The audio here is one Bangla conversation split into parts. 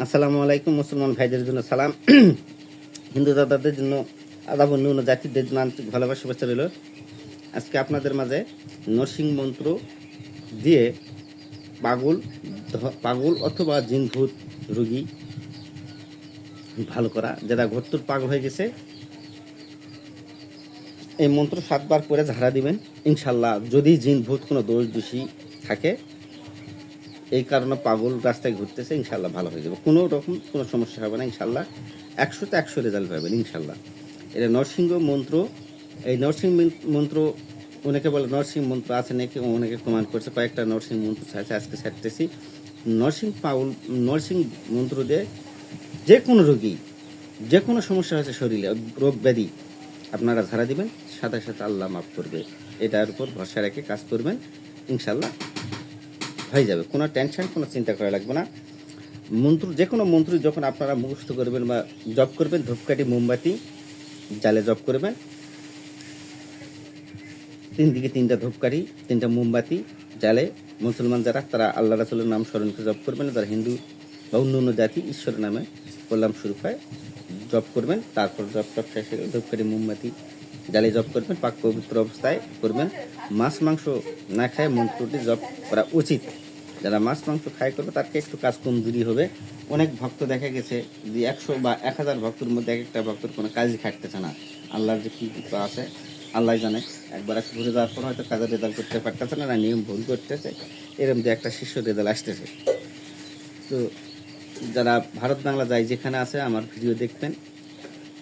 আসসালামু আলাইকুম, মুসলমান ভাইদের জন্য সালাম। হিন্দু দাদাদের জন্য আদাব অন্য জাতিদের জন্য আন্তরিক ভালোবাসা বাচ্চা রইল। আজকে আপনাদের মাঝে নরসিং মন্ত্র দিয়ে পাগল পাগল অথবা জিনভূত রুগী ভালো করা যারা ঘরতুর পাগল হয়ে গেছে। এই মন্ত্র সাতবার করে ঝাড়া দিবেন, ইনশাল্লাহ যদি জিন ভূত কোনো দোষ দোষী থাকে এই কারণে পাগল রাস্তায় ঘুরতেছে, ইনশাল্লাহ ভালো হয়ে যাবে। কোনো রকম কোনো সমস্যা হবে না, ইনশাল্লাহ। একশোতে একশো রেজাল্ট পাবেন ইনশাল্লাহ। এটা নরসিংহ মন্ত্র, এই নরসিং মন্ত্র, অনেকে বলে নরসিং মন্ত্র আছে নাকি, অনেকে কমান্ড করছে, কয়েকটা নরসিং মন্ত্র আছে, আজকে ছাড়তেছি। নরসিং পাউল নরসিং মন্ত্র দিয়ে যে কোনো রোগী, যে কোনো সমস্যা হয়েছে শরীরে, রোগ ব্যাধি, আপনারা ঝাড়া দিবেন, সাথে সাথে আল্লাহ মাফ করবে। এটার উপর ভরসা রেখে কাজ করবেন, ইনশাল্লাহ। হয়ে যাবে। কোনো টেনশন কোনো চিন্তা করা লাগবে না। মন্ত্র যে কোনো মন্ত্র যখন আপনারা মুখস্থ করবেন বা জব করবেন, ধূপকাঠি, মোমবাতি, জালে জব করবেন। তিন দিকে তিনটা ধূপকাঠি, তিনটা মোমবাতি, জালে। মুসলমান যারা, তারা আল্লাহ রাসুলের নাম স্মরণ করে জব করবেন। যারা হিন্দু বা অন্য অন্য জাতি, ঈশ্বরের নামে কল্যাণ শুরু হয় জব করবেন। তারপর জব টপ শেষে ধূপকাঠি, মোমবাতি, জালে জব করবেন। পাক পবিত্র অবস্থায় করবেন। মাছ, মাংস না খায়, মন মন্ত্রটি জব করা উচিত। যারা মাছ, মাংস খায় করবে, তারকে একটু কাজ কমজোরি হবে। অনেক ভক্ত দেখা গেছে যে একশো বা এক হাজার ভক্তর মধ্যে এক একটা ভক্তর কোনো কাজই খাটতেছে না। আল্লাহর যে কী আছে আল্লাহ জানে। একবার একটু ঘুরে যাওয়ার পর হয়তো কাজের রেজাল্ট করতে পারতেছে না নিয়ম ভুল করতেছে। এরকম যে একটা শীর্ষ রেজাল্ট আসতেছে। তো যারা ভারত বাংলা যায়, যেখানে আছে, আমার ভিডিও দেখবেন।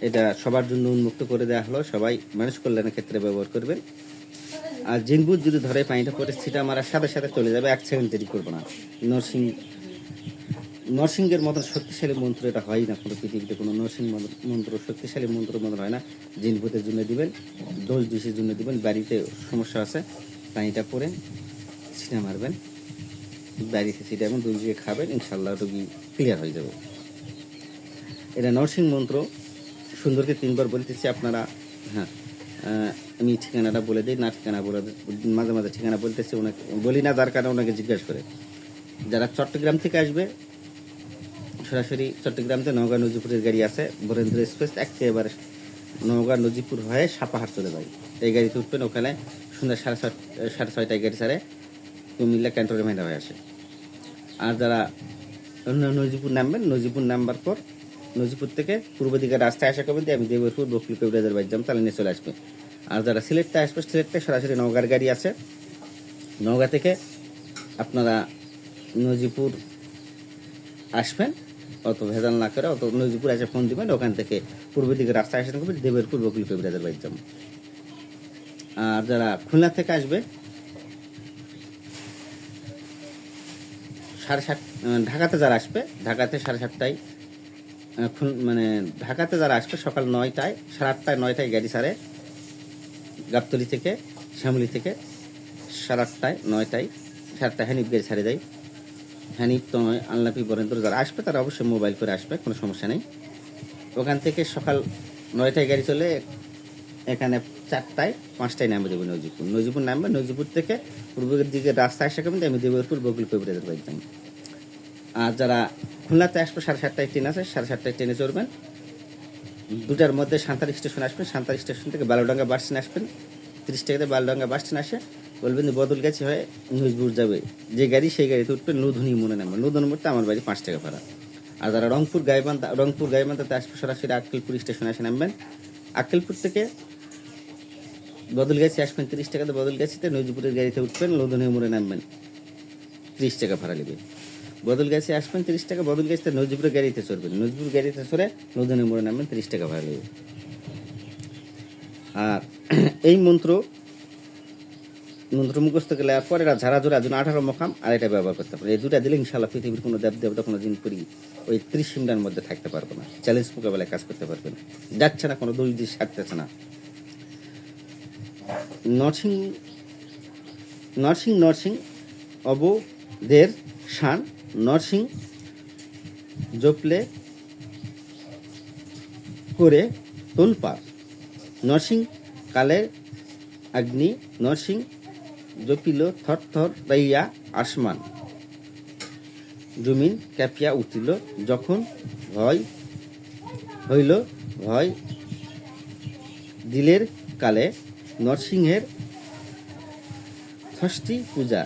এটা সবার জন্য উন্মুক্ত করে দেওয়া হলো। সবাই মানুষ কল্যাণের ক্ষেত্রে ব্যবহার করবেন। আর জিনবুত যদি ধরে পানিটা পরে ছিটা মারার সাথে সাথে চলে যাবে, এক সেকেন্ড দেরি করব না। নরসিং নরসিংহের মতন শক্তিশালী মন্ত্র এটা হয় না কোনো পৃথিবীতে, কোনো নরসিং মন্ত্র- শক্তিশালী মন্ত্র মতন হয় না। জিনভূতের জন্য দিবেন, দোষ দোষের জন্য দিবেন, বাড়িতে সমস্যা আছে, পানিটা পরে ছিটা মারবেন, বাড়িতে ছিটা এবং দিয়ে খাবেন, ইনশাল্লাহ রোগী ক্লিয়ার হয়ে যাবে। এটা নরসিং মন্ত্র সুন্দরকে তিনবার বলতেছি, আপনারা হ্যাঁ। আমি ঠিকানাটা বলে দিই, না ঠিকানা বলে। মাঝে মাঝে ঠিকানা বলতেছি ওনাকে, বলি না যার কারণে ওনাকে জিজ্ঞাসা করে যারা চট্টগ্রাম থেকে আসবে, সরাসরি চট্টগ্রাম থেকে নওগাঁ নজিপুরের গাড়ি আছে, বরেন্দ্র এক্সপ্রেস, একেবারে নওগাঁ নজিপুর হয়ে সাপাহার চলে যায় এই গাড়িতে উঠবেন, ওখানে সন্ধ্যা সাড়ে ছয়, সাড়ে ছয়টায় গাড়ি ছাড়ে, কুমিল্লা ক্যান্টনের মেলা হয়ে আসে আর যারা নজিপুর নামবেন, নজিপুর নামবার পর নজিপুর থেকে পূর্ব দিকে রাস্তায় আসা করবেন আমি দেবরপুর বকুল কবিরাজের বাড়ি যাম, তাহলে নিয়ে চলে আসবে। আর যারা সিলেটতে আসবে সিলেটতে সরাসরি নওগাঁর গাড়ি আছে। নওগাঁ থেকে আপনারা নজিপুর আসবেন, অত ভেজাল না করে অত নজিপুর এসে ফোন দিবেন, ওখান থেকে পূর্ব দিকে রাস্তায় আসা করবেন দেবেরপুর বকুল কবিরাজের বাড়ি যাম। আর যারা খুলনা থেকে আসবে, সাড়ে সাত ঢাকাতে যারা আসবে, ঢাকাতে সাড়ে সাতটায় মানে ঢাকাতে যারা আসবে সকাল নয়টায়, সাড়ে আটটায় নয়টায় গাড়ি ছাড়ে গাবতলি থেকে, শ্যামলি থেকে, সাড়ে আটটায় নয়টায়, সাড়ে আটটায় হ্যানিফ গাড়ি ছাড়ে দেয় হ্যানিফ তো নয় আল্লাপি বরেন্দ্র যারা আসবে তারা অবশ্যই মোবাইল করে আসবে, কোনো সমস্যা নেই। ওখান থেকে সকাল নয়টায় গাড়ি চলে এখানে চারটায়, পাঁচটায় নামবে দেবো নজিপুর নজিপুর নামবে নজিপুর থেকে পূর্বের দিকে রাস্তা আসা করবেন আমি দেবরপুর বকুল কবিরাজের বাড়ি আর যারা খুলনাতে আসবে, সাড়ে সাতটায় ট্রেন আছে, সাড়ে সাতটায় ট্রেনে চড়বেন। দুটার মধ্যে সাঁতার স্টেশন আসবেন, সাঁতার স্টেশন থেকে বালুডাঙ্গা বাস স্ট্যান্ড আসবেন। তিরিশ টাকাতে বালুডাঙ্গা বাস স্ট্যান্ড আসে, বলবেন যে বদল গেছে হয়ে নজবুর যাবে। যে গাড়ি, সেই গাড়িতে উঠবেন নধুনি মনে নামবে নদন মোড়তে আমার বাড়ি পাঁচ টাকা ভাড়া। আর যারা রংপুর, গাইবান্ধা, রংপুর, গাইবান্ধাতে আসবে, সরাসরি আক্কেলপুর স্টেশনে এসে নামবেন। আক্কেলপুর থেকে বদল গেছি, আসবেন তিরিশ টাকাতে বদল গেছিতে নজিপুরের গাড়িতে উঠবেন লদনে মোড়ে নামবেন। ত্রিশ টাকা ভাড়া নেবে। বদল গেছে আসবেন তিরিশ টাকা, বদল গেছে নজিপুরের গাড়িতে চড়বেন নজিপুর গাড়িতে চড়ে লদনে মোড়ে নামবেন তিরিশ টাকা ভাড়া নেবে। আর এই মন্ত্র মন্ত্র মুখস্থ গেলে পরে এটা ঝাড়া জোড়া জন্য আঠারো মখাম আর এটা ব্যবহার করতে পারে এই দুটা দিলে ইনশাল্লাহ পৃথিবীর কোনো দেব দেবতা কোনো দিন করি ওই ত্রিশ মিনিটের মধ্যে থাকতে পারব না। চ্যালেঞ্জ মোকাবেলায় কাজ করতে পারবেন যাচ্ছে না, কোনো দিন সারতেছে না। নরসিং নরসিং নরসিং অবদের শান নরসিং জপলে করে তোলপার নরসিং কালের অগ্নি নরসিং জপিল থর থর রাইয়া আসমান। জমিন ক্যাপিয়া উঠিল, যখন ভয় হইল, ভয় দিলের কালে নরসিংহের ষষ্ঠী পূজা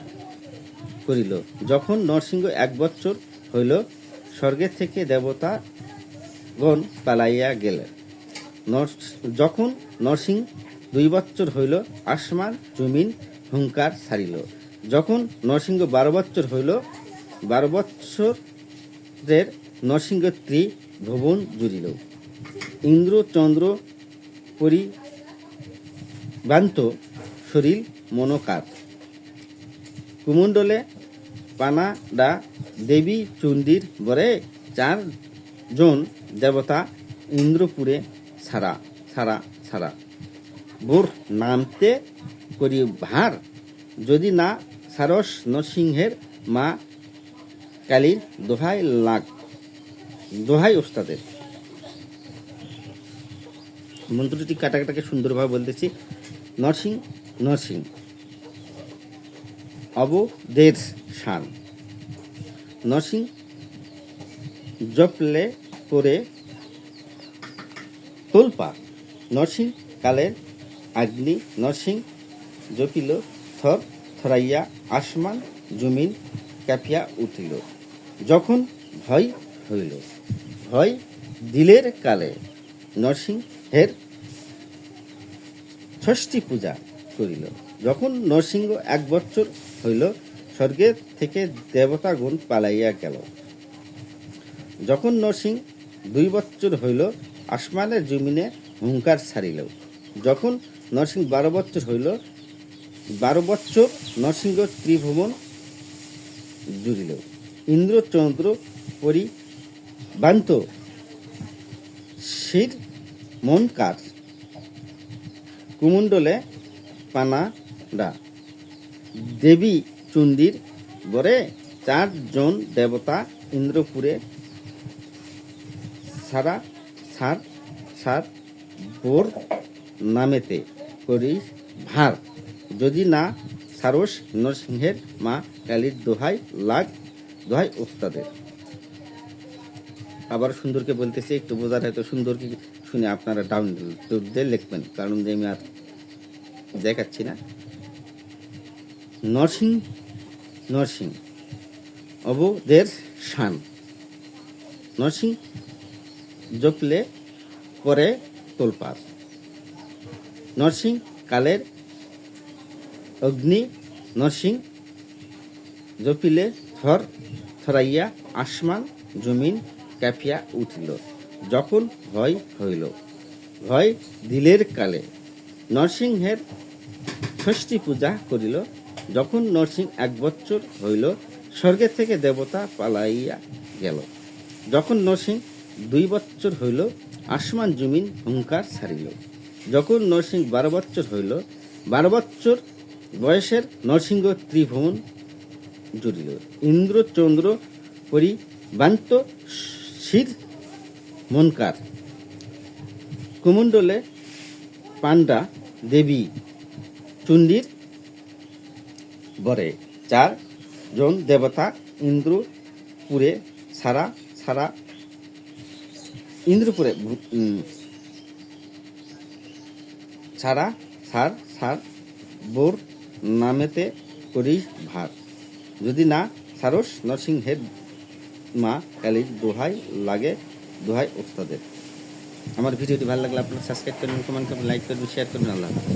করিল। যখন নরসিংহ এক বৎসর হইল, স্বর্গের থেকে দেবতা গণ পালাইয়া গেলেন। যখন নরসিং দুই বৎসর হইল, আসমান জমিন হুঙ্কার ছাড়িল। যখন নরসিংহ বারো বৎসর হইল, বারো বৎসরের নরসিংহ ত্রি ভুবন জুড়িল। ইন্দ্র চন্দ্র পরিবান্ত শরীর মনোকার কুমণ্ডলে পানাডা দেবী চণ্ডীর বরে চার জন দেবতা ইন্দ্রপুরে ছাড়া ছাড়া ছাড়া বোর নামতে করি ভার, যদি না সারস নরসিংহের মা কালীর দোহাই লাগ, দোহাই ওস্তাদের। মন্ত্রটি কাটাকাটাকে সুন্দরভাবে বলতেছি নরসিং নরসিং অবদের শান। নরসিং জপলে করে তোলপা। নরসিং কালের আগ্নি নরসিং জপিল, থর থরাইয়া আসমান, জমিন কাঁপিয়া উঠিল। যখন ভয় হইল, ভয় দিলের কালে নরসিংহের ষষ্ঠী পূজা করিল। যখন নরসিংহ এক বৎসর হইল স্বর্গের থেকে দেবতাগণ পালাইয়া গেল। যখন নরসিং দুই বৎসর হইল, আসমানের জমিনে হুঙ্কার ছাড়িল। যখন নরসিংহ বারো বৎসর হইল, বারো বৎসর নরসিংহ ত্রিভুবন জুড়িল। ইন্দ্র চন্দ্র পরি বান্ত শির মনকার কুমণ্ডলে পানাডা। দেবী চুন্দির বরে চারজন দেবতা ইন্দ্রপুরে সারা সার সার বোর নামেতে করি ভার। যদি না সারস নরসিংহের মা কালীর দোহাই লাগ, দোহাই ওস্তাদের। আবার সুন্দরকে বলতেছি, একটু বোঝার হয়তো সুন্দরকে শুনে আপনারা ডাউন দিয়ে লিখবেন, কারণ যে আমি আর দেখাচ্ছি না। নরসিং নরসিং অবদের শান। নরসিং জপলে করে তোলপার নরসিং কালের অগ্নি নরসিং জপিলে থর থরাইয়া আসমান, জমিন কাঁপিয়া উঠিল। যখন ভয় হইল, ভয় দিলের কালে নরসিংহের ষষ্ঠী পূজা করিল। যখন নরসিংহ এক বৎসর হইল, স্বর্গের থেকে দেবতা পালাইয়া গেল। যখন নরসিং দুই বৎসর হইল, আসমান জমিন হুঙ্কার ছাড়িল। যখন নরসিং বারো বৎসর হইল, বারো বৎসর বয়সের নরসিংহ ত্রিভুবন জুড়িল। ইন্দ্র চন্দ্র পরিবান্ত শির মনকার। কুমণ্ডলে পাণ্ডা দেবী চুন্ডির বরে চার জন দেবতা ইন্দ্রপুরে সারা সারা, ইন্দ্রপুরে ছাড়া সার সার বোর নামেতে করি ভার। যদি না সারস নরসিংহের মা কালীর দোহাই লাগে, দোহাই ওস্তাদের। আমার ভিডিওটি ভালো লাগলে আপনারা সাবস্ক্রাইব করবেন কমেন্ট করবেন লাইক করবেন শেয়ার করবেন, আল্লাহ।